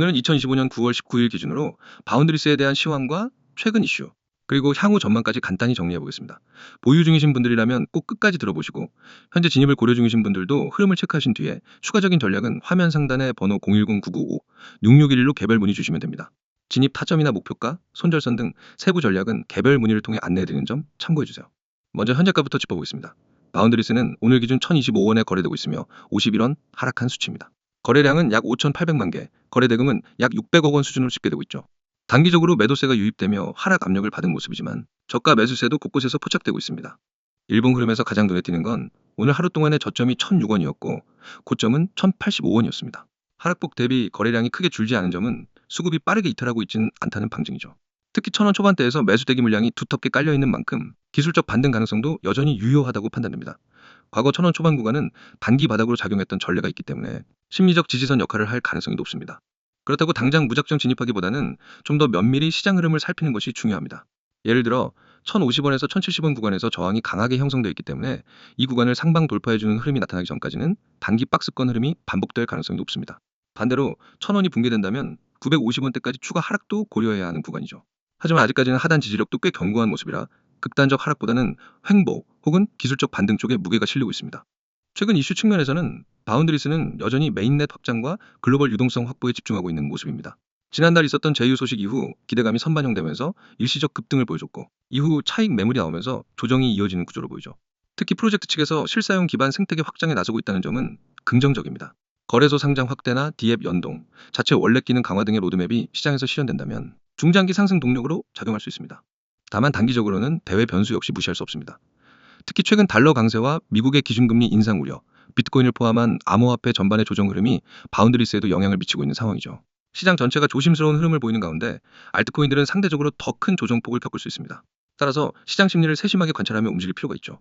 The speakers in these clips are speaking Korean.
오늘은 2025년 9월 19일 기준으로 바운드리스에 대한 시황과 최근 이슈, 그리고 향후 전망까지 간단히 정리해 보겠습니다. 보유 중이신 분들이라면 꼭 끝까지 들어보시고 현재 진입을 고려 중이신 분들도 흐름을 체크하신 뒤에 추가적인 전략은 화면 상단에 번호 010-995-6611로 개별 문의 주시면 됩니다. 진입 타점이나 목표가, 손절선 등 세부 전략은 개별 문의를 통해 안내해드리는 점 참고해 주세요. 먼저 현재가부터 짚어보겠습니다. 바운드리스는 오늘 기준 1025원에 거래되고 있으며 51원 하락한 수치입니다. 거래량은 약 5,800만 개, 거래 대금은 약 600억 원 수준으로 집계되고 있죠. 단기적으로 매도세가 유입되며 하락 압력을 받은 모습이지만 저가 매수세도 곳곳에서 포착되고 있습니다. 일본 흐름에서 가장 눈에 띄는 건 오늘 하루 동안의 저점이 1,006원이었고 고점은 1,085원이었습니다. 하락폭 대비 거래량이 크게 줄지 않은 점은 수급이 빠르게 이탈하고 있지는 않다는 방증이죠. 특히 1,000원 초반대에서 매수 대기 물량이 두텁게 깔려 있는 만큼 기술적 반등 가능성도 여전히 유효하다고 판단됩니다. 과거 1,000원 초반 구간은 단기 바닥으로 작용했던 전례가 있기 때문에 심리적 지지선 역할을 할 가능성이 높습니다. 그렇다고 당장 무작정 진입하기보다는 좀 더 면밀히 시장 흐름을 살피는 것이 중요합니다. 예를 들어 1,050원에서 1,070원 구간에서 저항이 강하게 형성되어 있기 때문에 이 구간을 상방 돌파해주는 흐름이 나타나기 전까지는 단기 박스권 흐름이 반복될 가능성이 높습니다. 반대로 1,000원이 붕괴된다면 950원대까지 추가 하락도 고려해야 하는 구간이죠. 하지만 아직까지는 하단 지지력도 꽤 견고한 모습이라 극단적 하락보다는 횡보 혹은 기술적 반등 쪽에 무게가 실리고 있습니다. 최근 이슈 측면에서는 바운드리스는 여전히 메인넷 확장과 글로벌 유동성 확보에 집중하고 있는 모습입니다. 지난달 있었던 제휴 소식 이후 기대감이 선반영되면서 일시적 급등을 보여줬고 이후 차익 매물이 나오면서 조정이 이어지는 구조로 보이죠. 특히 프로젝트 측에서 실사용 기반 생태계 확장에 나서고 있다는 점은 긍정적입니다. 거래소 상장 확대나 디앱 연동, 자체 원래 기능 강화 등의 로드맵이 시장에서 실현된다면 중장기 상승 동력으로 작용할 수 있습니다. 다만 단기적으로는 대외 변수 역시 무시할 수 없습니다. 특히 최근 달러 강세와 미국의 기준금리 인상 우려, 비트코인을 포함한 암호화폐 전반의 조정 흐름이 바운드리스에도 영향을 미치고 있는 상황이죠. 시장 전체가 조심스러운 흐름을 보이는 가운데 알트코인들은 상대적으로 더 큰 조정폭을 겪을 수 있습니다. 따라서 시장 심리를 세심하게 관찰하며 움직일 필요가 있죠.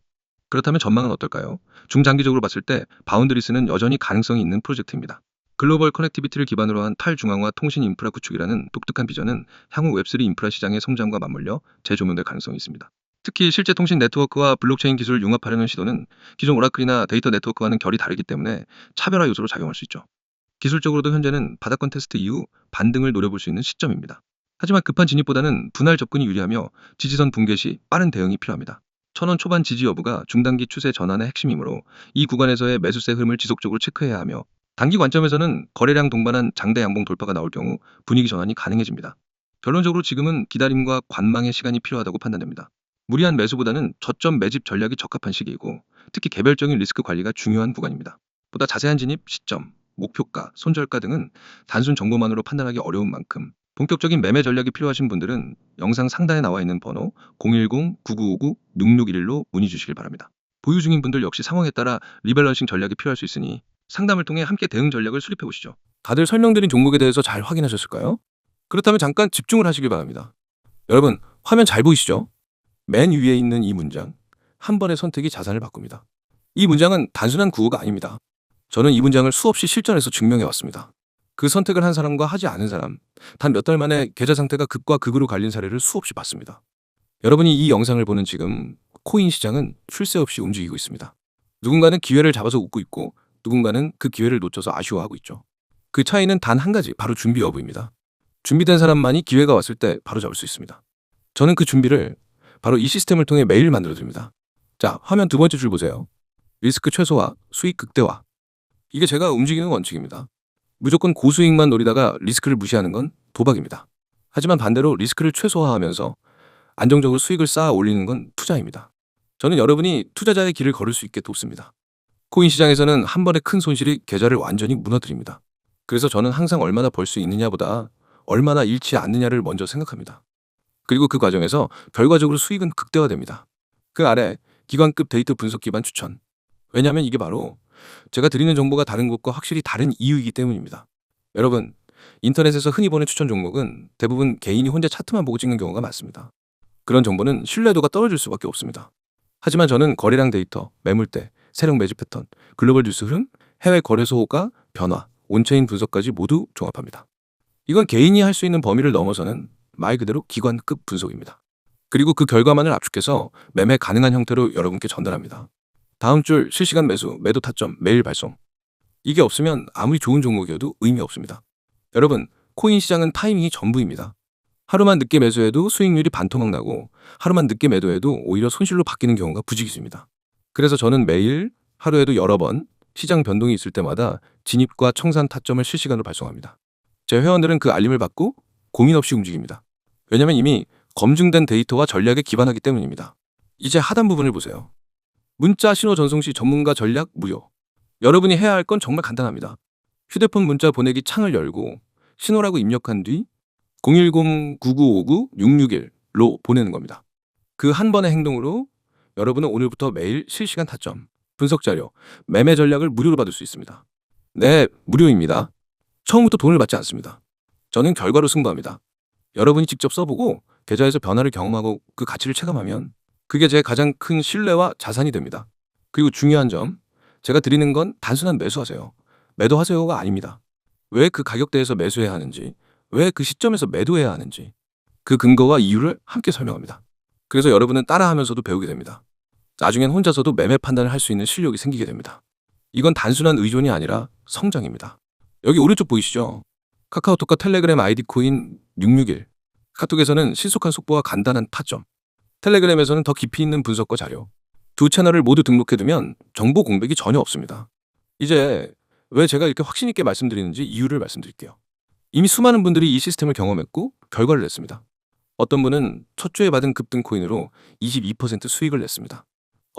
그렇다면 전망은 어떨까요? 중장기적으로 봤을 때 바운드리스는 여전히 가능성이 있는 프로젝트입니다. 글로벌 커넥티비티를 기반으로 한 탈중앙화 통신 인프라 구축이라는 독특한 비전은 향후 웹3 인프라 시장의 성장과 맞물려 재조명될 가능성이 있습니다. 특히 실제 통신 네트워크와 블록체인 기술을 융합하려는 시도는 기존 오라클이나 데이터 네트워크와는 결이 다르기 때문에 차별화 요소로 작용할 수 있죠. 기술적으로도 현재는 바닥권 테스트 이후 반등을 노려볼 수 있는 시점입니다. 하지만 급한 진입보다는 분할 접근이 유리하며 지지선 붕괴 시 빠른 대응이 필요합니다. 천원 초반 지지 여부가 중단기 추세 전환의 핵심이므로 이 구간에서의 매수세 흐름을 지속적으로 체크해야 하며 단기 관점에서는 거래량 동반한 장대 양봉 돌파가 나올 경우 분위기 전환이 가능해집니다. 결론적으로 지금은 기다림과 관망의 시간이 필요하다고 판단됩니다. 무리한 매수보다는 저점 매집 전략이 적합한 시기이고 특히 개별적인 리스크 관리가 중요한 구간입니다. 보다 자세한 진입 시점, 목표가, 손절가 등은 단순 정보만으로 판단하기 어려운 만큼 본격적인 매매 전략이 필요하신 분들은 영상 상단에 나와 있는 번호 010-9959-6611로 문의 주시길 바랍니다. 보유 중인 분들 역시 상황에 따라 리밸런싱 전략이 필요할 수 있으니 상담을 통해 함께 대응 전략을 수립해 보시죠. 다들 설명드린 종목에 대해서 잘 확인하셨을까요? 그렇다면 잠깐 집중을 하시길 바랍니다. 여러분, 화면 잘 보이시죠? 맨 위에 있는 이 문장. 한 번의 선택이 자산을 바꿉니다. 이 문장은 단순한 구호가 아닙니다. 저는 이 문장을 수없이 실전에서 증명해 왔습니다. 그 선택을 한 사람과 하지 않은 사람, 단 몇 달 만에 계좌 상태가 극과 극으로 갈린 사례를 수없이 봤습니다. 여러분이 이 영상을 보는 지금 코인 시장은 쉴새 없이 움직이고 있습니다. 누군가는 기회를 잡아서 웃고 있고 누군가는 그 기회를 놓쳐서 아쉬워하고 있죠. 그 차이는 단 한 가지, 바로 준비 여부입니다. 준비된 사람만이 기회가 왔을 때 바로 잡을 수 있습니다. 저는 그 준비를 바로 이 시스템을 통해 매일 만들어 줍니다. 자, 화면 두 번째 줄 보세요. 리스크 최소화, 수익 극대화. 이게 제가 움직이는 원칙입니다. 무조건 고수익만 노리다가 리스크를 무시하는 건 도박입니다. 하지만 반대로 리스크를 최소화하면서 안정적으로 수익을 쌓아 올리는 건 투자입니다. 저는 여러분이 투자자의 길을 걸을 수 있게 돕습니다. 코인 시장에서는 한 번의 큰 손실이 계좌를 완전히 무너뜨립니다. 그래서 저는 항상 얼마나 벌 수 있느냐보다 얼마나 잃지 않느냐를 먼저 생각합니다. 그리고 그 과정에서 결과적으로 수익은 극대화됩니다. 그 아래 기관급 데이터 분석 기반 추천. 왜냐하면 이게 바로 제가 드리는 정보가 다른 곳과 확실히 다른 이유이기 때문입니다. 여러분, 인터넷에서 흔히 보는 추천 종목은 대부분 개인이 혼자 차트만 보고 찍는 경우가 많습니다. 그런 정보는 신뢰도가 떨어질 수밖에 없습니다. 하지만 저는 거래량 데이터, 매물대, 세력 매집 패턴, 글로벌 뉴스 흐름, 해외 거래소 호가, 변화, 온체인 분석까지 모두 종합합니다. 이건 개인이 할 수 있는 범위를 넘어서는 말 그대로 기관급 분석입니다. 그리고 그 결과만을 압축해서 매매 가능한 형태로 여러분께 전달합니다. 다음 줄 실시간 매수, 매도 타점, 매일 발송. 이게 없으면 아무리 좋은 종목이어도 의미 없습니다. 여러분, 코인 시장은 타이밍이 전부입니다. 하루만 늦게 매수해도 수익률이 반토막 나고 하루만 늦게 매도해도 오히려 손실로 바뀌는 경우가 부지기수입니다. 그래서 저는 매일 하루에도 여러 번 시장 변동이 있을 때마다 진입과 청산 타점을 실시간으로 발송합니다. 제 회원들은 그 알림을 받고 고민 없이 움직입니다. 왜냐면 이미 검증된 데이터와 전략에 기반하기 때문입니다. 이제 하단 부분을 보세요. 문자 신호 전송 시 전문가 전략 무료. 여러분이 해야 할 건 정말 간단합니다. 휴대폰 문자 보내기 창을 열고 신호라고 입력한 뒤 010-9959-661로 보내는 겁니다. 그 한 번의 행동으로 여러분은 오늘부터 매일 실시간 타점, 분석 자료, 매매 전략을 무료로 받을 수 있습니다. 네, 무료입니다. 처음부터 돈을 받지 않습니다. 저는 결과로 승부합니다. 여러분이 직접 써보고 계좌에서 변화를 경험하고 그 가치를 체감하면 그게 제 가장 큰 신뢰와 자산이 됩니다. 그리고 중요한 점, 제가 드리는 건 단순한 매수하세요. 매도하세요가 아닙니다. 왜 그 가격대에서 매수해야 하는지, 왜 그 시점에서 매도해야 하는지, 그 근거와 이유를 함께 설명합니다. 그래서 여러분은 따라하면서도 배우게 됩니다. 나중엔 혼자서도 매매 판단을 할 수 있는 실력이 생기게 됩니다. 이건 단순한 의존이 아니라 성장입니다. 여기 오른쪽 보이시죠? 카카오톡과 텔레그램 아이디 코인 661. 카톡에서는 신속한 속보와 간단한 타점. 텔레그램에서는 더 깊이 있는 분석과 자료. 두 채널을 모두 등록해두면 정보 공백이 전혀 없습니다. 이제 왜 제가 이렇게 확신 있게 말씀드리는지 이유를 말씀드릴게요. 이미 수많은 분들이 이 시스템을 경험했고 결과를 냈습니다. 어떤 분은 첫 주에 받은 급등 코인으로 22% 수익을 냈습니다.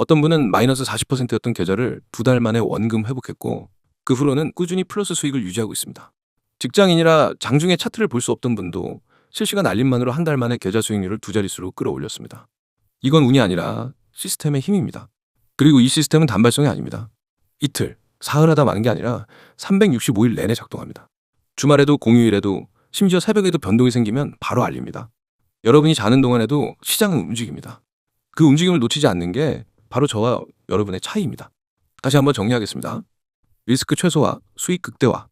어떤 분은 마이너스 40%였던 계좌를 두 달 만에 원금 회복했고 그 후로는 꾸준히 플러스 수익을 유지하고 있습니다. 직장인이라 장중에 차트를 볼 수 없던 분도 실시간 알림만으로 한 달 만에 계좌 수익률을 두 자릿수로 끌어올렸습니다. 이건 운이 아니라 시스템의 힘입니다. 그리고 이 시스템은 단발성이 아닙니다. 이틀, 사흘 하다 마는 게 아니라 365일 내내 작동합니다. 주말에도 공휴일에도 심지어 새벽에도 변동이 생기면 바로 알립니다. 여러분이 자는 동안에도 시장은 움직입니다. 그 움직임을 놓치지 않는 게 바로 저와 여러분의 차이입니다. 다시 한번 정리하겠습니다. 리스크 최소화, 수익 극대화,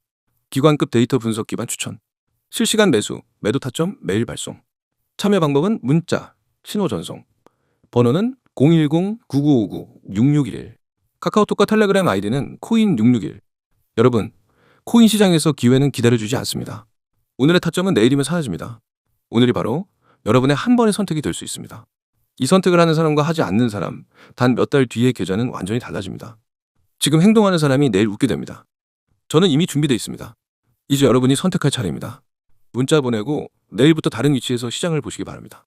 기관급 데이터 분석 기반 추천, 실시간 매수, 매도 타점 매일 발송. 참여 방법은 문자, 신호 전송. 번호는 010-9959-6611. 카카오톡과 텔레그램 아이디는 코인661. 여러분, 코인 시장에서 기회는 기다려주지 않습니다. 오늘의 타점은 내일이면 사라집니다. 오늘이 바로 여러분의 한 번의 선택이 될 수 있습니다. 이 선택을 하는 사람과 하지 않는 사람, 단 몇 달 뒤의 계좌는 완전히 달라집니다. 지금 행동하는 사람이 내일 웃게 됩니다. 저는 이미 준비되어 있습니다. 이제 여러분이 선택할 차례입니다. 문자 보내고 내일부터 다른 위치에서 시장을 보시기 바랍니다.